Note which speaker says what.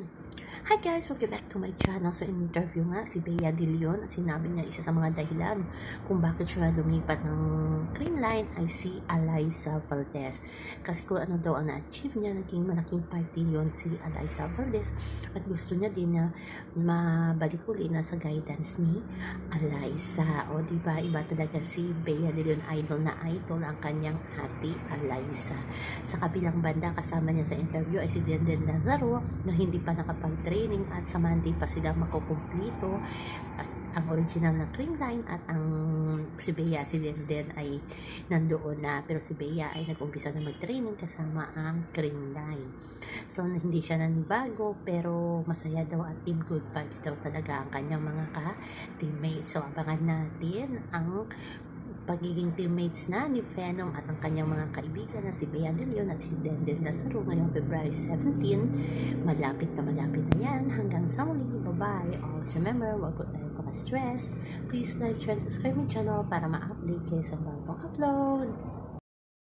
Speaker 1: Mm-hmm. Hi guys! Welcome back to my channel. So, in interview nga, si Bea De Leon, sinabi niya isa sa mga dahilan kung bakit siya lumipat ng green line ay si Eliza Valdez. Kasi kung ano daw ang na-achieve niya, naging malaking party yon si Eliza Valdez at gusto niya din na mabalik uli na sa guidance ni Eliza. O di ba iba talaga si Bea De Leon, idol na idol ang kanyang ate Eliza. Sa kabilang banda, kasama niya sa interview ay si Denden Lazaro na hindi pa nakapag-training at sa Monday pa sila makukumplito at ang original na cream line at ang si Bea, si Denden ay nandoon na pero si Bea ay nag-umpisa na mag-training kasama ang cream line. So hindi siya nanibago pero masaya daw at team good vibes daw talaga ang kanyang mga ka-teammates. So abangan natin ang pagiging teammates na ni Venom at ang kanyang mga kaibigan na si Bea De Leon at si Denden Lazaro ngayong February 17. Malapit na malapit na yan. Hanggang sa muli. Bye-bye. Always remember, wag ko tayo stress Please like, share, subscribe my channel para ma-update kayo sa bagong upload.